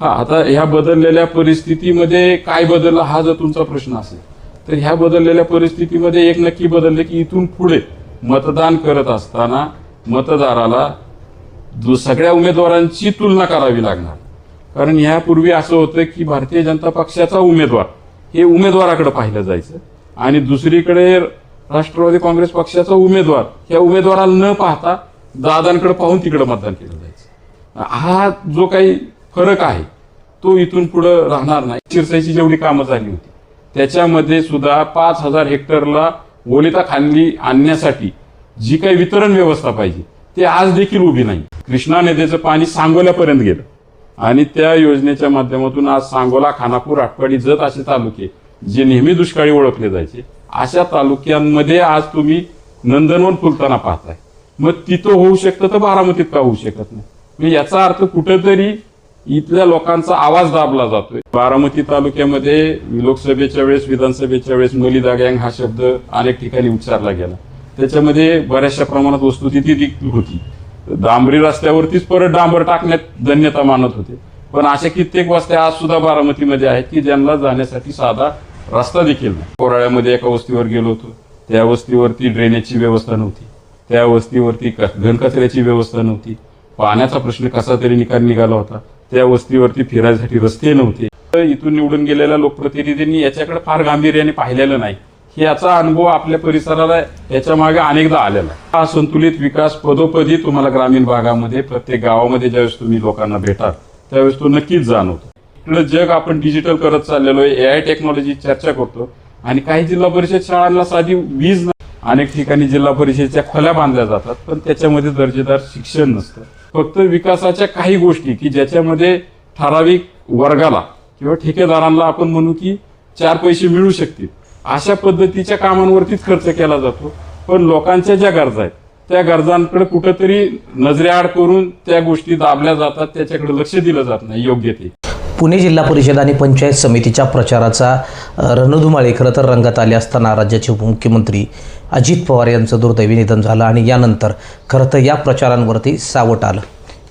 हा आता ह्या बदललेल्या परिस्थितीमध्ये काय बदललं हा जर तुमचा प्रश्न असेल तर ह्या बदललेल्या परिस्थितीमध्ये एक नक्की बदलले की इथून पुढे मतदान करत असताना मतदाराला दु- सगळ्या उमेदवारांची तुलना करावी लागणार. कारण ह्यापूर्वी असं होतं की भारतीय जनता पक्षाचा उमेदवार हे उमेदवाराकडे पाहिलं जायचं आणि दुसरीकडे राष्ट्रवादी काँग्रेस पक्षाचा उमेदवार ह्या उमेदवाराला न पाहता दादांकडे पाहून तिकडे मतदान केलं जायचं. हा जो काही फरक आहे. तो इथून पुढं राहणार नाही. शिरसाईची जेवढी कामं झाली होती त्याच्यामध्ये सुद्धा पाच हजार हेक्टरला ओलिता खाली आणण्यासाठी जी काही वितरण व्यवस्था पाहिजे ते आज देखील उभी नाही. कृष्णा नदीचं पाणी सांगोल्यापर्यंत गेलं. आणि त्या योजनेच्या माध्यमातून आज सांगोला खानापूर आटपाडी जत असे तालुके जे नेहमी दुष्काळी ओळखले जायचे अशा तालुक्यांमध्ये आज तुम्ही नंदनवन फुलताना पाहताय. मग तिथं होऊ शकतं तर बारामतीत का होऊ शकत नाही? म्हणजे याचा अर्थ कुठंतरी इथल्या लोकांचा आवाज दाबला जातोय. बारामती तालुक्यामध्ये लोकसभेच्या वेळेस विधानसभेच्या वेळेस मलिदा गँग हा शब्द अनेक ठिकाणी उच्चारला गेला. त्याच्यामध्ये बऱ्याचशा प्रमाणात वस्तुस्थिती देखील होती. डांबरी रस्त्यावरतीच परत डांबर टाकण्यात धन्यता मानत होते. पण अशा कित्येक वस्त्या आज सुद्धा बारामतीमध्ये आहेत की ज्यांना जाण्यासाठी साधा रस्ता देखील नाही. कोराळ्यामध्ये एका वस्तीवर गेलो होतो. त्या वस्तीवरती ड्रेनेजची व्यवस्था नव्हती. त्या वस्तीवरती घनकचऱ्याची व्यवस्था नव्हती. पाण्याचा प्रश्न कसा तरी निकाल निघाला होता. त्या वस्तीवरती फिरायसाठी रस्ते नव्हते तर इथून निवडून गेलेल्या लोकप्रतिनिधींनी याच्याकडे फार गांभीर्याने पाहिलेलं नाही याचा अनुभव आपल्या परिसराला याच्या मागे अनेकदा आलेला आहे. हा संतुलित विकास पदोपदी तुम्हाला ग्रामीण भागामध्ये प्रत्येक गावामध्ये ज्यावेळेस तुम्ही लोकांना भेटाल त्यावेळेस तो नक्कीच जाणवतो इकडे जग आपण डिजिटल करत चाललेलो आहे ए आय टेक्नॉलॉजी चर्चा करतो आणि काही जिल्हा परिषद शाळांना साधी वीज नाही. अनेक ठिकाणी जिल्हा परिषदेच्या खोल्या बांधल्या जातात पण त्याच्यामध्ये दर्जेदार शिक्षण नसतं फक्त विकासाच्या काही गोष्टी की ज्याच्यामध्ये ठराविक वर्गाला किंवा ठेकेदारांना आपण म्हणू की चार पैसे मिळू शकतील. अशा पद्धतीच्या कामांवरतीच खर्च केला जातो. पण लोकांच्या ज्या गरजा आहेत त्या गरजांकडे कुठंतरी नजरेआड करून त्या गोष्टी दाबल्या जातात त्याच्याकडे लक्ष दिलं जात नाही योग्य ते. पुणे जिल्हा परिषद आणि पंचायत समितीच्या प्रचाराचा रणधुमाळे खरं तर रंगात आले असताना राज्याचे उपमुख्यमंत्री अजित पवार यांचं दुर्दैवी निधन झालं आणि यानंतर खरं तर या प्रचारांवरती सावट आलं.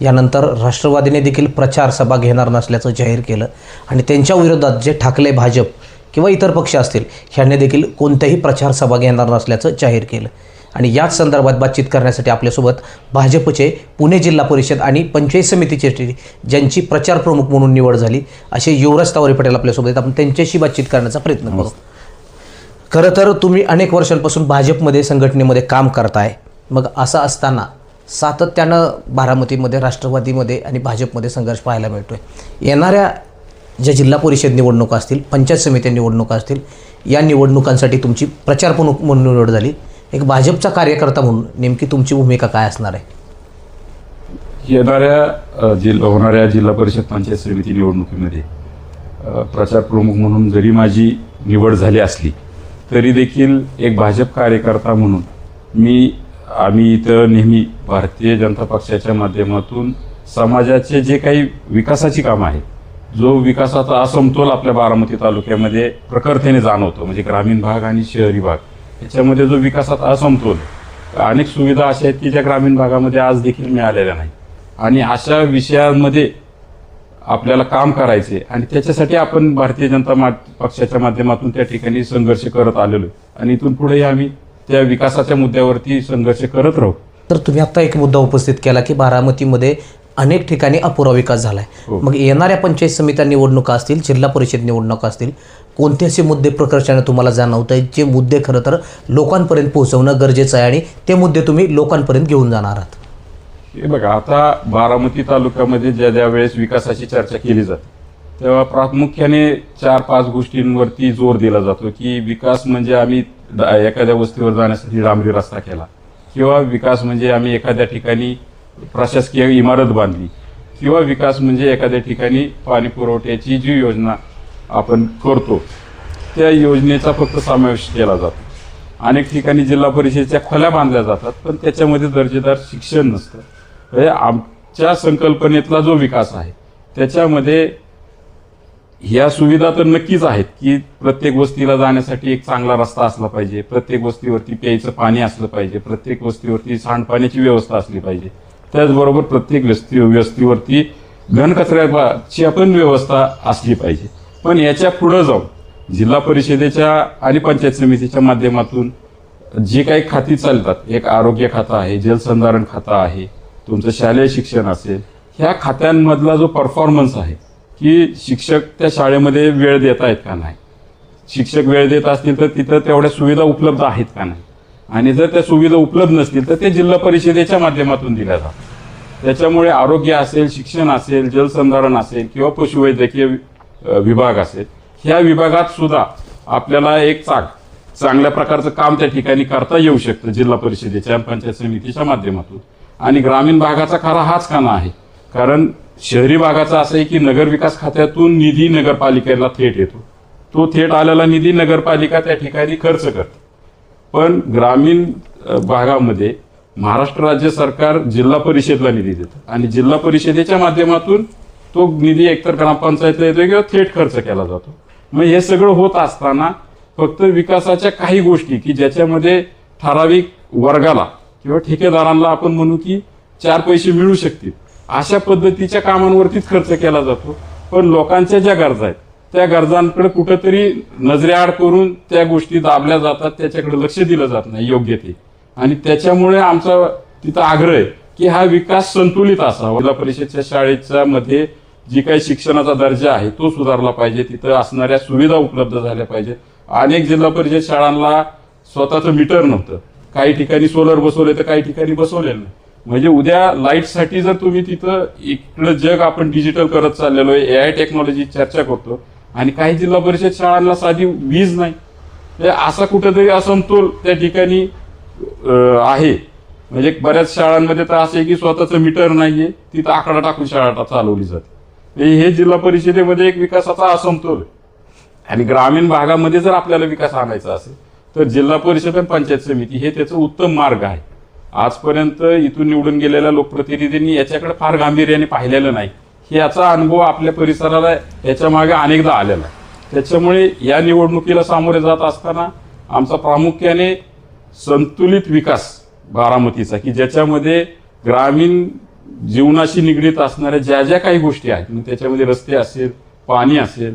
यानंतर राष्ट्रवादीने देखील प्रचार सभा घेणार नसल्याचं जाहीर केलं. आणि त्यांच्या विरोधात जे ठाकले भाजप किंवा इतर पक्ष असतील ह्यांनी देखील कोणत्याही प्रचार सभा घेणार नसल्याचं जाहीर केलं. आणि याच संदर्भात बातचीत करण्यासाठी आपल्यासोबत भाजपचे पुणे जिल्हा परिषद आणि पंचायत समितीचे ज्यांची प्रचार प्रमुख म्हणून निवड झाली असे युवराज तावरे पटेल आपल्यासोबत आहेत. आपण त्यांच्याशी बातचीत करण्याचा प्रयत्न करू. खरं तर तुम्ही अनेक वर्षांपासून भाजपमध्ये संघटनेमध्ये काम करताय. मग असं असताना सातत्यानं बारामतीमध्ये राष्ट्रवादीमध्ये आणि भाजपमध्ये संघर्ष पाहायला मिळतोय. येणाऱ्या ज्या जिल्हा परिषद निवडणुका असतील पंचायत समित्या निवडणुका असतील या निवडणुकांसाठी तुमची प्रचार प्रमुख म्हणून निवड झाली. एक भाजपचा कार्यकर्ता म्हणून नेमकी तुमची भूमिका काय असणार आहे? येणाऱ्या जिल्हा होणाऱ्या जिल्हा परिषद पंचायत समिती निवडणुकीमध्ये प्रचार प्रमुख म्हणून जरी माझी निवड झाली असली तरी देखील एक भाजप कार्यकर्ता म्हणून मी आम्ही इथं नेहमी भारतीय जनता पक्षाच्या माध्यमातून समाजाचे जे काही विकासाची कामं आहेत जो विकासाचा असमतोल आपल्या बारामती तालुक्यामध्ये प्रखरतेने जाणवतो म्हणजे ग्रामीण भाग आणि शहरी भाग याच्यामध्ये जो विकासाचा असमतोल अनेक सुविधा अशा आहेत की ज्या ग्रामीण भागामध्ये आज देखील मिळालेल्या नाही आणि अशा विषयांमध्ये आपल्याला काम करायचे आणि त्याच्यासाठी आपण भारतीय जनता मा- पक्षाच्या माध्यमातून त्या ठिकाणी संघर्ष करत आलेलो आहे. आणि इथून पुढेही आम्ही त्या विकासाच्या मुद्द्यावरती संघर्ष करत राहू. तर तुम्ही आता एक मुद्दा उपस्थित केला की बारामतीमध्ये अनेक ठिकाणी अपुरा विकास झाला आहे हो. मग येणाऱ्या पंचायत समित्या निवडणुका असतील जिल्हा परिषद निवडणुका असतील कोणते असे मुद्दे प्रकर्षाने तुम्हाला जाणवत आहेत? जे मुद्दे खरं तर लोकांपर्यंत पोहोचवणं गरजेचं आहे आणि ते मुद्दे तुम्ही लोकांपर्यंत घेऊन जाणार आहात. हे बघा आता बारामती तालुक्यामध्ये ज्या ज्या वेळेस विकासाची चर्चा केली जाते तेव्हा प्रामुख्याने चार पाच गोष्टींवरती जोर दिला जातो की विकास म्हणजे आम्ही एखाद्या वस्तीवर जाण्यासाठी डांबरी रस्ता केला. किंवा विकास म्हणजे आम्ही एखाद्या ठिकाणी प्रशासकीय इमारत बांधली. किंवा विकास म्हणजे एखाद्या ठिकाणी पाणी पुरवठ्याची जी योजना आपण करतो त्या योजनेचा फक्त समावेश केला जातो. अनेक ठिकाणी जिल्हा परिषदेच्या खोल्या बांधल्या जातात पण त्याच्यामध्ये दर्जेदार शिक्षण नसतं. म्हणजे आमच्या संकल्पनेतला जो विकास आहे त्याच्यामध्ये ह्या सुविधा तर नक्कीच आहेत की प्रत्येक वस्तीला जाण्यासाठी एक चांगला रस्ता असला पाहिजे प्रत्येक वस्तीवरती प्यायचं पाणी असलं पाहिजे प्रत्येक वस्तीवरती सांडपाण्याची व्यवस्था असली पाहिजे. त्याचबरोबर प्रत्येक व्यस्ती व्यस्तीवरती घनकचऱ्याची पण व्यवस्था असली पाहिजे. पण याच्या पुढं जाऊन जिल्हा परिषदेच्या आणि पंचायत समितीच्या माध्यमातून जे काही खाती चालतात एक आरोग्य खातं आहे जलसंधारण खातं आहे तुमचं शालेय शिक्षण असेल ह्या खात्यांमधला जो परफॉर्मन्स आहे की शिक्षक त्या शाळेमध्ये वेळ देत आहेत का नाही? शिक्षक वेळ देत असतील तर तिथं तेवढ्या सुविधा उपलब्ध आहेत का नाही? आणि जर त्या सुविधा उपलब्ध नसतील तर ते जिल्हा परिषदेच्या माध्यमातून दिल्या जातात. त्याच्यामुळे आरोग्य असेल शिक्षण असेल जलसंधारण असेल किंवा पशुवैद्यकीय विभाग असेल ह्या विभागात सुद्धा आपल्याला एक चाक चांगल्या प्रकारचं काम त्या ठिकाणी करता येऊ शकतं जिल्हा परिषदेच्या पंचायत समितीच्या माध्यमातून. आणि ग्रामीण भागाचा खरा हाच काना आहे. कारण शहरी भागाचा असं आहे की नगरविकास खात्यातून निधी नगरपालिकेला थेट येतो. तो थेट आलेला निधी नगरपालिका त्या ठिकाणी खर्च करते. पण ग्रामीण भागामध्ये महाराष्ट्र राज्य सरकार जिल्हा परिषदला निधी देतं आणि जिल्हा परिषदेच्या माध्यमातून तो निधी एकतर ग्रामपंचायतला येतो किंवा थेट खर्च केला जातो. मग हे सगळं होत असताना फक्त विकासाच्या काही गोष्टी की ज्याच्यामध्ये ठराविक वर्गाला किंवा ठेकेदारांना आपण म्हणू की चार पैसे मिळू शकतील. अशा पद्धतीच्या कामांवरतीच खर्च केला जातो. पण लोकांच्या ज्या गरजा आहेत त्या गरजांकडे कुठंतरी नजरेआड करून त्या गोष्टी दाबल्या जातात त्याच्याकडे लक्ष दिलं जात नाही योग्य ते. आणि त्याच्यामुळे आमचा तिथं आग्रह आहे की हा विकास संतुलित असावा. जिल्हा परिषदच्या शाळेच्या मध्ये जी काही शिक्षणाचा दर्जा आहे तो सुधारला पाहिजे. तिथं असणाऱ्या सुविधा उपलब्ध झाल्या पाहिजेत. अनेक जिल्हा परिषद शाळांना स्वतःचं मीटर नव्हतं. काही ठिकाणी सोलर बसवले तर काही ठिकाणी बसवलेलं नाही. म्हणजे उद्या लाईटसाठी जर तुम्ही तिथं इकडं जग आपण डिजिटल करत चाललेलो आहे ए आय टेक्नॉलॉजी चर्चा करतो आणि काही जिल्हा परिषद शाळांना साधी वीज नाही. म्हणजे असा कुठेतरी असमतोल त्या ठिकाणी आहे. म्हणजे बऱ्याच शाळांमध्ये तर असं आहे की स्वतःचं मीटर नाहीये तिथं आकडा टाकून शाळा चालवली जाते. म्हणजे हे जिल्हा परिषदेमध्ये एक विकासाचा असमतोल आहे. आणि ग्रामीण भागामध्ये जर आपल्याला विकास आणायचा असेल तर जिल्हा परिषद आणि पंचायत समिती हे त्याचं उत्तम मार्ग आहे. आजपर्यंत इथून निवडून गेलेल्या लोकप्रतिनिधींनी याच्याकडे फार गांभीर्याने पाहिलेलं नाही. हे याचा अनुभव आपल्या परिसराला याच्या मागे अनेकदा आलेला आहे. त्याच्यामुळे या निवडणुकीला सामोरे जात असताना आमचा प्रामुख्याने संतुलित विकास बारामतीचा की ज्याच्यामध्ये ग्रामीण जीवनाशी निगडीत असणाऱ्या ज्या ज्या काही गोष्टी आहेत मग त्याच्यामध्ये रस्ते असेल पाणी असेल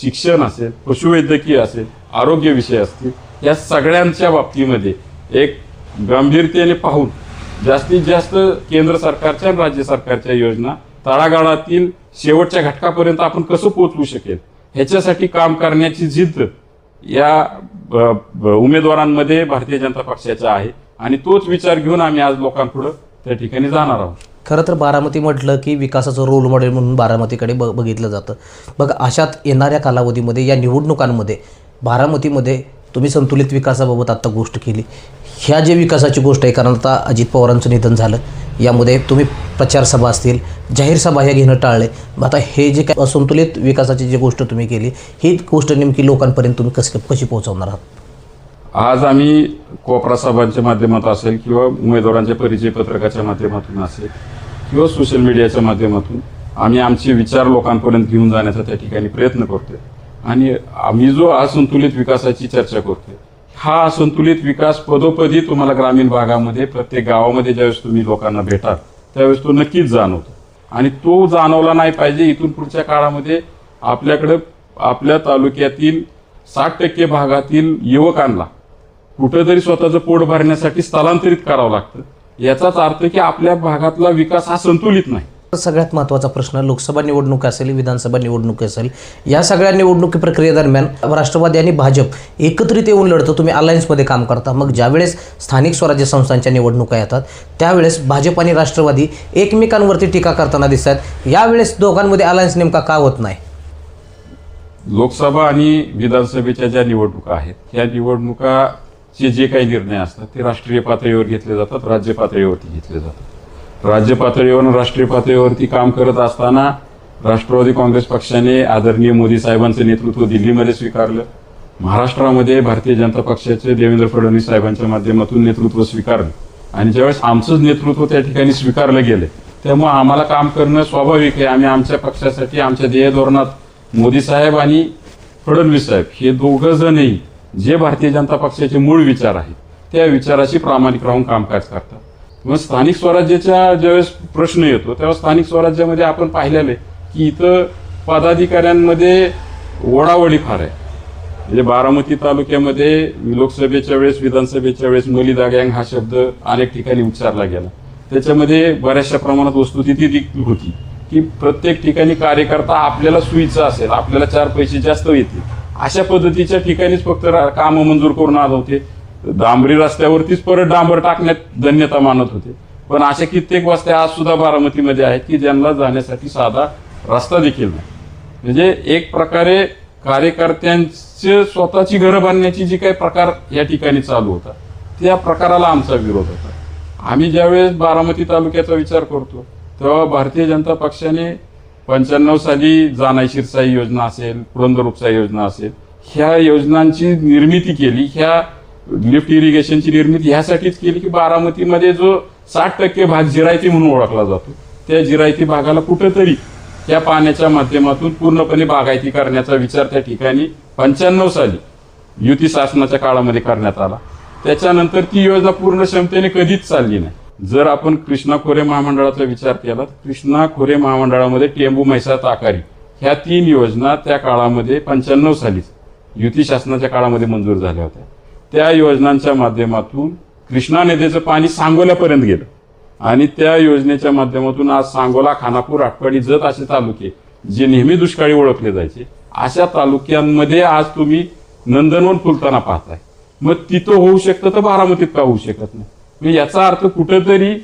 शिक्षण असेल पशुवैद्यकीय असेल आरोग्य विषय असतील या सगळ्यांच्या बाबतीमध्ये एक गंभीरतेने पाहून जास्तीत जास्त केंद्र सरकारच्या आणि राज्य सरकारच्या योजना तळागाळातील शेवटच्या घटकापर्यंत आपण कसं पोहोचवू शकेल? ह्याच्यासाठी काम करण्याची जिद्द या ब- उमेदवारांमध्ये भारतीय जनता पक्षाचा आहे. आणि तोच विचार घेऊन आम्ही आज लोकांपुढं त्या ठिकाणी जाणार आहोत. खरं तर बारामती म्हटलं की विकासाचं रोल मॉडेल म्हणून बारामतीकडे ब बघितलं जातं. बघा अशात येणाऱ्या कालावधीमध्ये या निवडणुकांमध्ये बारामतीमध्ये तुम्ही संतुलित विकासाबाबत आत्ता गोष्ट केली. ह्या जे विकासाची गोष्ट आहे कारण आता अजित पवारांचं निधन झालं यामध्ये तुम्ही प्रचारसभा असतील जाहीर सभा ह्या घेणं टाळले मग आता हे जे काय असंतुलित विकासाची जी गोष्ट तुम्ही केली ही गोष्ट नेमकी लोकांपर्यंत तुम्ही कशी कशी पोहोचवणार आहात? आज आम्ही कोपरा सभांच्या माध्यमातून असेल किंवा उमेदवारांच्या परिचय पत्रकाच्या माध्यमातून असेल किंवा सोशल मीडियाच्या माध्यमातून आम्ही आमचे विचार लोकांपर्यंत घेऊन जाण्याचा त्या ठिकाणी प्रयत्न करतोय. आणि आम्ही जो असंतुलित विकासाची चर्चा करतोय हा संतुलित विकास पदोपदी तुम्हाला ग्रामीण भागामध्ये प्रत्येक गावामध्ये ज्यावेळेस तुम्ही लोकांना भेटाल त्यावेळेस तो नक्कीच जाणवतो. आणि तो जाणवला नाही पाहिजे इथून पुढच्या काळामध्ये आपल्याकडे आपल्या तालुक्यातील साठ टक्के भागातील युवकांना कुठंतरी स्वतःचं पोट भरण्यासाठी स्थलांतरित करावं लागतं. याचाच अर्थ की आपल्या भागातला विकास हा संतुलित नाही. सगळ्यात महत्त्वाचा प्रश्न लोकसभा निवडणूक असेल विधानसभा निवडणूक असेल या सगळ्या निवडणुकी प्रक्रियेदरम्यान राष्ट्रवादी आणि भाजप एकत्रित येऊन लढतं तुम्ही अलायन्समध्ये काम करता. मग ज्यावेळेस स्थानिक स्वराज्य संस्थांच्या निवडणुका येतात त्यावेळेस भाजप आणि राष्ट्रवादी एकमेकांवरती टीका करताना दिसतात. यावेळेस दोघांमध्ये अलायन्स नेमका का होत नाही? लोकसभा आणि विधानसभेच्या ज्या निवडणुका आहेत या निवडणुकाचे जे काही निर्णय असतात ते राष्ट्रीय पातळीवर घेतले जातात राज्य पातळीवरती घेतले जातात. राज्य पातळीवर राष्ट्रीय पातळीवरती काम करत असताना राष्ट्रवादी काँग्रेस पक्षाने आदरणीय मोदी साहेबांचं नेतृत्व दिल्लीमध्ये स्वीकारलं. महाराष्ट्रामध्ये भारतीय जनता पक्षाचे देवेंद्र फडणवीस साहेबांच्या माध्यमातून नेतृत्व स्वीकारलं. आणि ज्यावेळेस आमचंच नेतृत्व त्या ठिकाणी स्वीकारलं गेलं त्यामुळे आम्हाला काम करणं स्वाभाविक आहे. आम्ही आमच्या पक्षासाठी आमच्या ध्येय धोरणात मोदी साहेब आणि फडणवीस साहेब हे दोघं जणही जे भारतीय जनता पक्षाचे मूळ विचार आहेत त्या विचाराशी प्रामाणिक राहून कामकाज करतात. मग स्थानिक स्वराज्याच्या ज्यावेळेस प्रश्न येतो तेव्हा स्थानिक स्वराज्यामध्ये आपण पाहिलेलं की इथं पदाधिकाऱ्यांमध्ये वडावडी फार आहे. म्हणजे बारामती तालुक्यामध्ये लोकसभेच्या वेळेस विधानसभेच्या वेळेस मलिदा गँग हा शब्द अनेक ठिकाणी उच्चारला गेला. त्याच्यामध्ये बऱ्याचशा प्रमाणात वस्तुस्थिती ती होती की प्रत्येक ठिकाणी कार्यकर्ता आपल्याला सुईचा असेल आपल्याला चार पैसे जास्त येतील. अशा पद्धतीच्या ठिकाणीच फक्त कामं मंजूर करून आले होते डांबरी रस्त्यावरतीच परत डांबर टाकण्यात धन्यता मानत होते. पण अशा कित्येक वस्त्या आज सुद्धा बारामतीमध्ये आहेत की ज्यांना जाण्यासाठी साधा रस्ता देखील नाही. म्हणजे एक प्रकारे कार्यकर्त्यांचे स्वतःची घरं बांधण्याची जी काही प्रकार या ठिकाणी चालू होता त्या प्रकाराला आमचा विरोध होता. आम्ही ज्यावेळेस बारामती तालुक्याचा विचार करतो तेव्हा भारतीय जनता पक्षाने पंच्याण्णव साली जानाई शिरसाई योजना असेल पुरंदर उपसाई योजना असेल ह्या योजनांची निर्मिती केली ह्या लिफ्ट इरिगेशनची निर्मिती ह्यासाठीच केली की बारामतीमध्ये जो साठ टक्के भाग जिरायती म्हणून ओळखला जातो. त्या जिरायती भागाला कुठेतरी त्या पाण्याच्या माध्यमातून पूर्णपणे बागायती करण्याचा विचार त्या ठिकाणी पंच्याण्णव साली युती शासनाच्या काळामध्ये करण्यात आला. त्याच्यानंतर ती योजना पूर्ण क्षमतेने कधीच चालली नाही. जर आपण कृष्णा खोरे महामंडळाचा विचार केला तर कृष्णा खोरे महामंडळामध्ये टेंबू म्हैसा ताकारी ह्या तीन योजना त्या काळामध्ये पंच्याण्णव सालीच युती शासनाच्या काळामध्ये मंजूर झाल्या होत्या. त्या योजनांच्या माध्यमातून कृष्णा नदीचं पाणी सांगोल्यापर्यंत गेलं. आणि त्या योजनेच्या माध्यमातून आज सांगोला खानापूर आटपाडी जत असे तालुके जे नेहमी दुष्काळी ओळखले जायचे अशा तालुक्यांमध्ये आज तुम्ही नंदनवन फुलताना पाहताय. मग तिथं होऊ शकतं तर बारामतीत का होऊ शकत नाही? म्हणजे याचा अर्थ कुठेतरी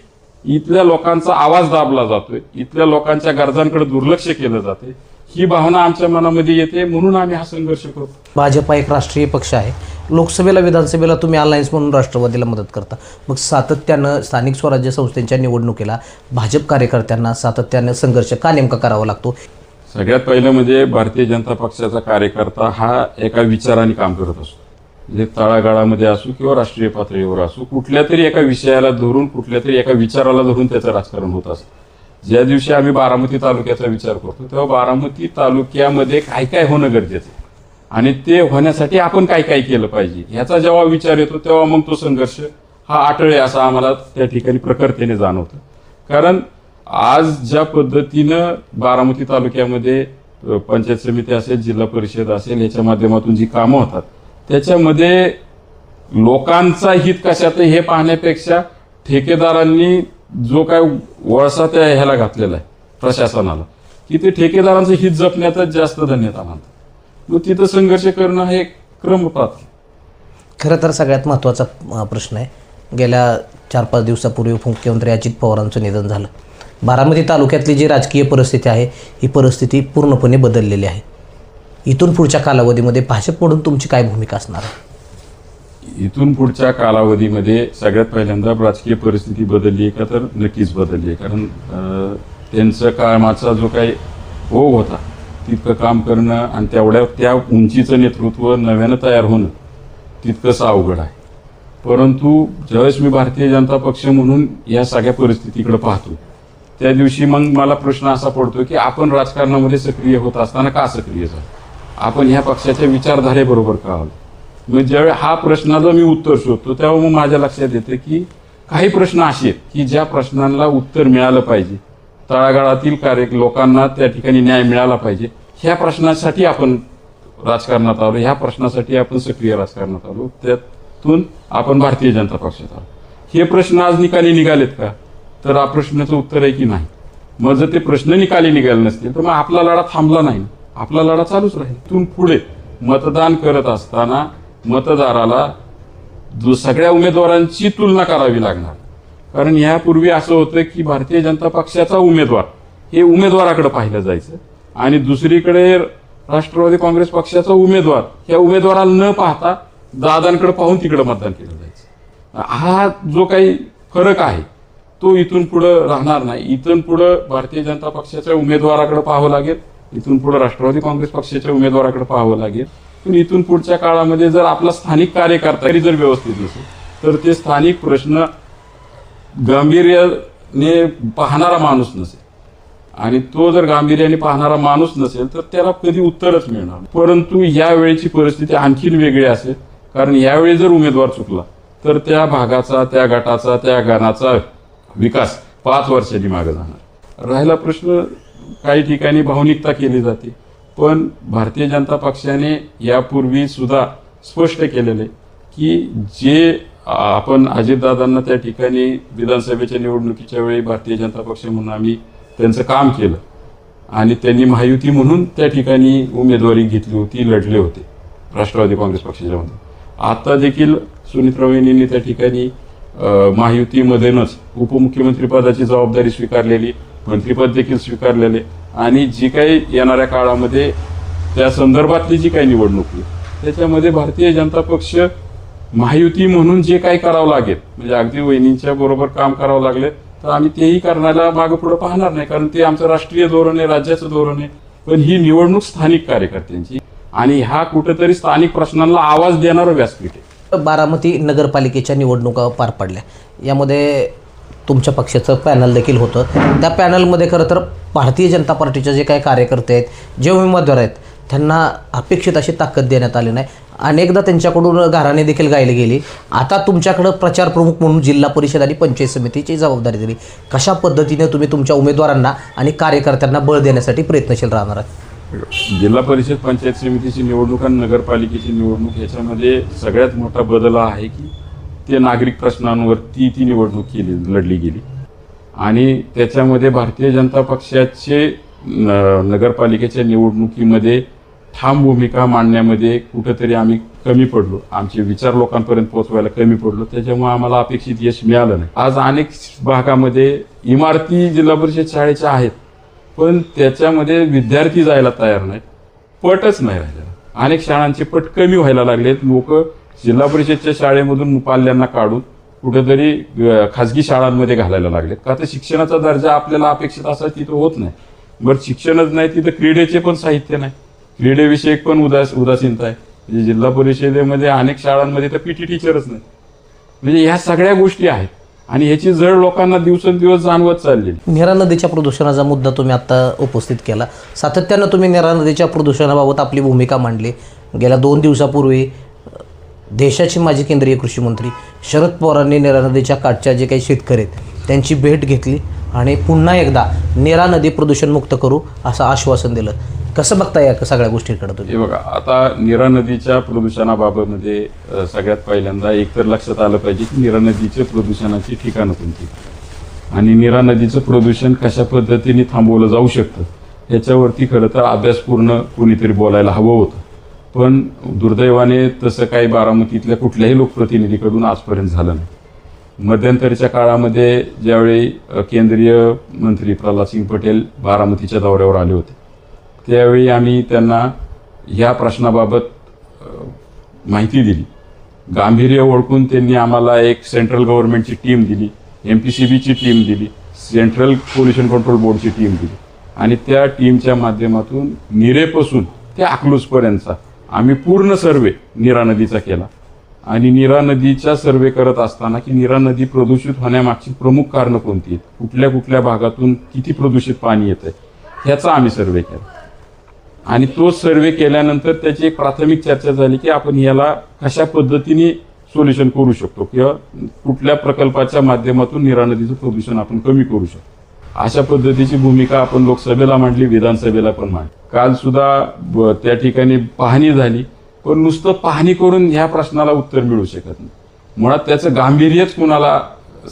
इथल्या लोकांचा आवाज दाबला जातोय इथल्या लोकांच्या गरजांकडे दुर्लक्ष केलं जाते ही भावना आमच्या मनामध्ये येते म्हणून आम्ही हा संघर्ष करतो. भाजपा एक राष्ट्रीय पक्ष आहे. लोकसभेला विधानसभेला तुम्ही अलायन्स म्हणून राष्ट्रवादीला मदत करता. मग सातत्यानं स्थानिक स्वराज्य संस्थेच्या निवडणुकीला भाजप कार्यकर्त्यांना सातत्यानं संघर्ष का नेमका करावा लागतो? सगळ्यात पहिलं म्हणजे भारतीय जनता पक्षाचा कार्यकर्ता हा एका विचाराने काम करत असतो. म्हणजे तळागाळामध्ये असो किंवा राष्ट्रीय पातळीवर असो कुठल्या तरी एका विषयाला धरून कुठल्या तरी एका विचाराला धरून त्याचं राजकारण होत असतं. ज्या दिवशी आम्ही बारामती तालुक्याचा विचार करतो तेव्हा बारामती तालुक्यामध्ये काय काय होणं गरजेचं आहे? आणि ते होण्यासाठी आपण काय काय केलं पाहिजे? ह्याचा जेव्हा विचार येतो तेव्हा मग तो संघर्ष हा आटळे असा आम्हाला त्या ठिकाणी प्रकर्तेने जाणवतं. कारण आज ज्या पद्धतीनं बारामती तालुक्यामध्ये पंचायत समिती असेल जिल्हा परिषद असेल याच्या माध्यमातून जी कामं होतात त्याच्यामध्ये लोकांचा हित कशात हे पाहण्यापेक्षा ठेकेदारांनी जो काय वळसा त्या ह्याला घातलेला आहे प्रशासनाला. की ते ठेकेदारांचं हित जपण्यातच जास्त धन्यता मानतात. मग तिथं संघर्ष करणं हे क्रमपात. खरं तर सगळ्यात महत्त्वाचा प्रश्न आहे. गेल्या चार पाच दिवसापूर्वी मुख्यमंत्री अजित पवारांचं निधन झालं. बारामती तालुक्यातली जी राजकीय परिस्थिती आहे ही परिस्थिती पूर्णपणे बदललेली आहे. इथून पुढच्या कालावधीमध्ये भाजपकडून तुमची काय भूमिका असणार आहे? इथून पुढच्या कालावधीमध्ये सगळ्यात पहिल्यांदा राजकीय परिस्थिती बदलली आहे का तर नक्कीच बदलली आहे. कारण त्यांचं कामाचा जो काही ओघ होता तितकं काम करणं आणि तेवढ्या त्या उंचीचं नेतृत्व नव्यानं तयार होणं तितकंच अवघड आहे. परंतु ज्यावेळेस मी भारतीय जनता पक्ष म्हणून या सगळ्या परिस्थितीकडे पाहतो त्या दिवशी मग मला प्रश्न असा पडतो की आपण राजकारणामध्ये सक्रिय होत असताना का सक्रिय झालो? आपण ह्या पक्षाच्या विचारधारेबरोबर का आलो? मग ज्यावेळी हा प्रश्नाचं मी उत्तर शोधतो तेव्हा मग माझ्या लक्षात येतं की काही प्रश्न असे आहेत की ज्या प्रश्नांना उत्तर मिळालं पाहिजे. तळागाळातील कार्य लोकांना त्या ठिकाणी न्याय मिळाला पाहिजे. ह्या प्रश्नासाठी आपण राजकारणात आलो ह्या प्रश्नासाठी आपण सक्रिय राजकारणात आलो. त्यातून आपण भारतीय जनता पक्षात आलो. हे प्रश्न आज निकाली निघालेत का? तर हा प्रश्नाचं उत्तर आहे की नाही? मग जर ते प्रश्न निकाली निघाले नसतील तर मग आपला लढा थांबला नाही. आपला लढा चालूच राहील. तिथून पुढे मतदान करत असताना मतदाराला दु सगळ्या उमेदवारांची तुलना करावी लागणार. कारण यापूर्वी असं होतं की भारतीय जनता पक्षाचा उमेदवार हे उमेदवाराकडे पाहिलं जायचं आणि दुसरीकडे राष्ट्रवादी काँग्रेस पक्षाचा उमेदवार ह्या उमेदवाराला न पाहता दादांकडे पाहून तिकडे मतदान केलं जायचं. हा जो काही फरक आहे तो इथून पुढं राहणार नाही. इथून पुढं भारतीय जनता पक्षाच्या उमेदवाराकडे पाहावं लागेल इथून पुढे राष्ट्रवादी काँग्रेस पक्षाच्या उमेदवाराकडे पाहावं लागेल. पण इथून पुढच्या काळामध्ये जर आपला स्थानिक कार्यकर्ता जर व्यवस्थित नसेल तर ते स्थानिक प्रश्न गांभीर्याने पाहणारा माणूस नसेल. आणि तो जर गांभीर्याने पाहणारा माणूस नसेल तर त्याला कधी उत्तरच मिळणार परंतु यावेळीची परिस्थिती आणखीन वेगळी असेल. कारण यावेळी जर उमेदवार चुकला तर त्या भागाचा त्या गटाचा त्या गणाचा विकास पाच वर्षांनी मागे जाणार. राहिला प्रश्न काही ठिकाणी भावनिकता केली जाते. पण भारतीय जनता पक्षाने यापूर्वी सुद्धा स्पष्ट केलेलं आहे की जे आपण अजितदादांना त्या ठिकाणी विधानसभेच्या निवडणुकीच्या वेळी भारतीय जनता पक्ष म्हणून आम्ही त्यांचं काम केलं. आणि त्यांनी महायुती म्हणून त्या ठिकाणी उमेदवारी घेतली होती लढले होते राष्ट्रवादी काँग्रेस पक्षाच्या मध्ये आता देखील सुनीत प्रवीणींनी त्या ठिकाणी महायुतीमधूनच उपमुख्यमंत्रीपदाची जबाबदारी स्वीकारलेली मंत्रीपद देखील स्वीकारलेले आणि जी काही येणाऱ्या काळामध्ये त्या संदर्भातली जी काही निवडणूक त्याच्यामध्ये भारतीय जनता पक्ष महायुती म्हणून जे काही करावं लागेल म्हणजे अगदी वहिनींच्या बरोबर काम करावं लागले तर आम्ही तेही करण्याला मागे पुढे पाहणार नाही कारण ते आमचं राष्ट्रीय धोरण आहे राज्याचं धोरण आहे. पण ही निवडणूक स्थानिक कार्यकर्त्यांची आणि हा कुठेतरी स्थानिक प्रश्नांना आवाज देणारं व्यासपीठ आहे. बारामती नगरपालिकेच्या निवडणुका पार पडल्या. यामध्ये तुमच्या पक्षाचं पॅनल देखील होतं. त्या पॅनलमध्ये खरं तर भारतीय जनता पार्टीचे जे काही कार्यकर्ते आहेत जे उमेदवार आहेत त्यांना अपेक्षित अशी ताकद देण्यात आली नाही. अनेकदा त्यांच्याकडून घराणे देखील गायली गेली. आता तुमच्याकडं प्रचार प्रमुख म्हणून जिल्हा परिषद आणि पंचायत समितीची जबाबदारी दिली. कशा पद्धतीने तुम्ही तुमच्या उमेदवारांना आणि कार्यकर्त्यांना बळ देण्यासाठी प्रयत्नशील राहणार आहात? जिल्हा परिषद पंचायत समितीची निवडणूक आणि नगरपालिकेची निवडणूक याच्यामध्ये सगळ्यात मोठा बदल हा आहे की भारतीय नागरिक प्रश्नांवरती ती निवडणूक केली लढली गेली. आणि त्याच्यामध्ये भारतीय जनता पक्षाचे न- नगरपालिकेच्या निवडणुकीमध्ये ठाम भूमिका मांडण्यामध्ये कुठंतरी आम्ही कमी पडलो. आमचे विचार लोकांपर्यंत पोहोचवायला कमी पडलो. त्याच्यामुळे आम्हाला अपेक्षित यश मिळालं नाही. आज अनेक भागामध्ये इमारती जिल्हा परिषद शाळेच्या आहेत पण त्याच्यामध्ये विद्यार्थी जायला तयार नाहीत. पटच नाही राहिला अनेक शाळांचे पट कमी व्हायला लागलेत. लोक जिल्हा परिषदच्या शाळेमधून पाल्यांना काढून कुठेतरी खाजगी शाळांमध्ये घालायला लागलेत. का तर शिक्षणाचा दर्जा आपल्याला अपेक्षित असा तिथं होत नाही. बरं शिक्षणच नाही तिथं क्रीडेचे पण साहित्य नाही. क्रीडेविषयक पण उदास उदासीनता आहे. म्हणजे जिल्हा परिषदेमध्ये अनेक शाळांमध्ये तर पीटी टीचरच नाही. म्हणजे ह्या सगळ्या गोष्टी आहेत. आणि ह्याची जड लोकांना दिवसेंदिवस जाणवत चालली नेरा नदीच्या प्रदूषणाचा मुद्दा तुम्ही आता उपस्थित केला. सातत्यानं तुम्ही नेरा नदीच्या प्रदूषणाबाबत आपली भूमिका मांडली. गेल्या दोन दिवसापूर्वी देशाचे माजी केंद्रीय कृषी मंत्री शरद पवारांनी नेरा नदीच्या काठच्या जे काही शेतकरी आहेत त्यांची भेट घेतली आणि पुन्हा एकदा नेरा नदी प्रदूषणमुक्त करू असं आश्वासन दिलं. कसं बघता या सगळ्या गोष्टीकडे तुम्ही? हे बघा आता नीरा नदीच्या प्रदूषणाबाबतमध्ये सगळ्यात पहिल्यांदा एक तर लक्षात आलं पाहिजे की नीरा नदीचे प्रदूषणाची ठिकाणं कोणती? आणि नीरा नदीचं प्रदूषण कशा पद्धतीने थांबवलं जाऊ शकतं? याच्यावरती खरं तर अभ्यासपूर्ण कोणीतरी बोलायला हवं होतं. पण दुर्दैवाने तसं काही बारामतीतल्या कुठल्याही लोकप्रतिनिधीकडून आजपर्यंत झालं नाही. मध्यंतरीच्या काळामध्ये ज्यावेळी केंद्रीय मंत्री प्रल्हाद सिंग पटेल बारामतीच्या दौऱ्यावर आले होते त्यावेळी आम्ही त्यांना ह्या प्रश्नाबाबत माहिती दिली. गांभीर्य ओळखून त्यांनी आम्हाला एक सेंट्रल गव्हर्नमेंटची टीम दिली एम पी सी बीची टीम दिली सेंट्रल पोल्युशन कंट्रोल बोर्डची टीम दिली आणि त्या टीमच्या माध्यमातून निरेपासून ते अकलूजपर्यंतचा आम्ही पूर्ण सर्वे नीरा नदीचा केला. आणि नीरा नदीचा सर्वे करत असताना की नीरा नदी प्रदूषित होण्यामागची प्रमुख कारणं कोणती आहेत? कुठल्या कुठल्या भागातून किती प्रदूषित पाणी येत आहे ह्याचा आम्ही सर्वे केला. आणि तो सर्वे केल्यानंतर त्याची एक प्राथमिक चर्चा झाली की आपण याला कशा पद्धतीने सोल्युशन करू शकतो? किंवा कुठल्या प्रकल्पाच्या माध्यमातून नीरा नदीचं प्रदूषण आपण कमी करू शकतो? अशा पद्धतीची भूमिका आपण लोकसभेला मांडली विधानसभेला पण मांडली. काल सुद्धा ब- त्या ठिकाणी पाहणी झाली पण नुसतं पाहणी करून ह्या प्रश्नाला उत्तर मिळू शकत नाही. मुळात त्याचं गांभीर्यच कुणाला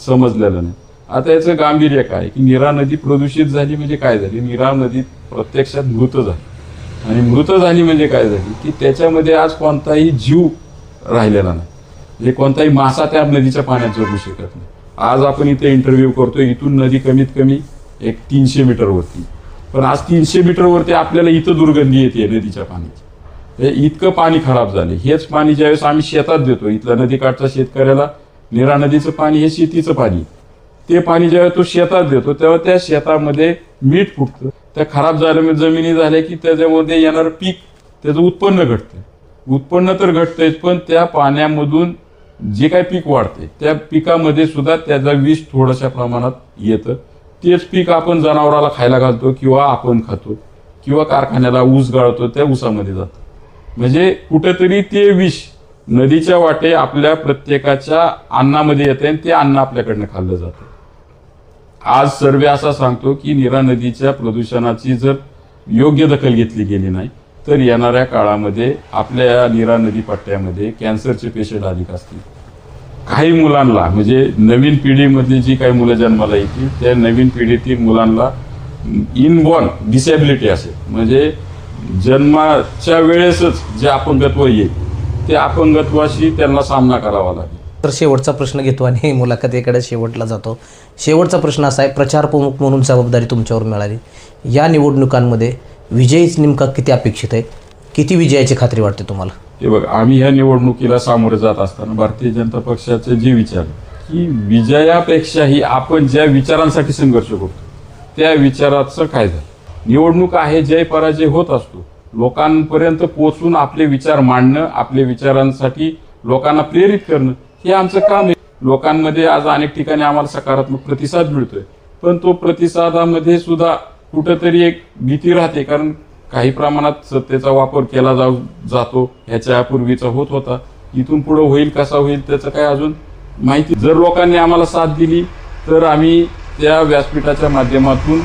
समजलेलं नाही. आता याचं गांभीर्य काय? की निरा नदी प्रदूषित झाली म्हणजे काय झाली? निरा नदी प्रत्यक्षात मृत झाली. आणि मृत झाली म्हणजे काय झाली? की त्याच्यामध्ये आज कोणताही जीव राहिलेला नाही. म्हणजे कोणताही मासा त्या नदीच्या पाण्यात जगू शकत नाही. आज आपण इथे इंटरव्ह्यू करतो इथून नदी कमीत कमी एक तीनशे मीटरवरती पण आज तीनशे मीटरवरती आपल्याला इथं दुर्गंधी येते नदीच्या पाण्याची. हे इतकं पाणी खराब झाले. हेच पाणी ज्यावेळेस आम्ही शेतात देतो इथल्या नदीकाठच्या शेतकऱ्याला निरा नदीचं पाणी हे शेतीचं पाणी. ते पाणी ज्यावेळेस तो शेतात देतो तेव्हा त्या शेतामध्ये मीठ फुटतं. त्या खराब झाल्यामुळे म्हणजे जमिनी झाल्या की त्याच्यामध्ये येणारं पीक त्याचं उत्पन्न घटतं उत्पन्न तर घटतंच पण त्या पाण्यामधून जे काही पीक वाढते त्या पिकामध्ये सुद्धा त्याचा विष थोड्याशा प्रमाणात येतं. तेच पीक आपण जनावराला खायला घालतो किंवा आपण खातो किंवा कारखान्याला ऊस गाळतो त्या ऊसामध्ये जातो. म्हणजे कुठेतरी ते विष नदीच्या वाटे आपल्या प्रत्येकाच्या अन्नामध्ये येते आणि ते अन्न आपल्याकडनं खाल्लं जातं. आज सर्वे असा सांगतो की नीरा नदीच्या प्रदूषणाची जर योग्य दखल घेतली गेली नाही तर येणाऱ्या काळामध्ये आपल्या या नीरा नदी पट्ट्यामध्ये कॅन्सरचे पेशंट अधिक असतील. काही मुलांना म्हणजे नवीन पिढीमधली जी काही मुलं जन्माला येतील त्या नवीन पिढीतील मुलांना इनबॉर्न डिसेबिलिटी असेल. म्हणजे जन्माच्या वेळेसच जे अपंगत्व येईल ते अपंगत्वाशी त्यांना सामना करावा लागेल. तर शेवटचा प्रश्न घेतो आणि मुलाखतीकडे शेवटला जातो. शेवटचा प्रश्न असा आहे प्रचार प्रमुख म्हणून जबाबदारी तुमच्यावर मिळाली. या निवडणुकांमध्ये विजयीच नेमका किती अपेक्षित आहे? किती विजयाची खात्री वाटते तुम्हाला? हे बघ आम्ही ह्या निवडणुकीला सामोरे जात असताना भारतीय जनता पक्षाचे जे विचार की विजयापेक्षाही आपण ज्या विचारांसाठी संघर्ष करतो त्या विचाराचं काय झालं? निवडणूक आहे जय पराजय होत असतो. लोकांपर्यंत पोचून आपले विचार मांडणं आपले विचारांसाठी लोकांना प्रेरित करणं हे आमचं काम आहे. लोकांमध्ये आज अनेक ठिकाणी आम्हाला सकारात्मक प्रतिसाद मिळतोय. पण तो प्रतिसादामध्ये सुद्धा कुठंतरी एक भीती राहते कारण काही प्रमाणात सत्तेचा वापर केला जाऊ जातो ह्याच्या पूर्वीचा होत होता. इथून पुढे होईल कसा होईल त्याचं काय अजून माहिती? जर लोकांनी आम्हाला साथ दिली तर आम्ही त्या व्यासपीठाच्या माध्यमातून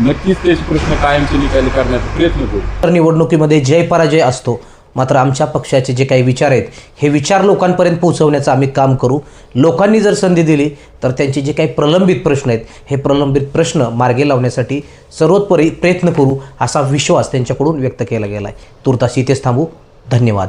नक्कीच तेच प्रश्न कायमचे निकाली करण्याचा प्रयत्न करू. तर निवडणुकीमध्ये जय पराजय असतो. मात्र आमच्या पक्षाचे जे काही विचार आहेत हे विचार लोकांपर्यंत पोहोचवण्याचं आम्ही काम करू. लोकांनी जर संधी दिली तर त्यांचे जे काही प्रलंबित प्रश्न आहेत हे प्रलंबित प्रश्न मार्गे लावण्यासाठी सर्वोत्परी प्रयत्न करू असा विश्वास त्यांच्याकडून व्यक्त केला गेला आहे तुर्तास इथेच थांबू. धन्यवाद.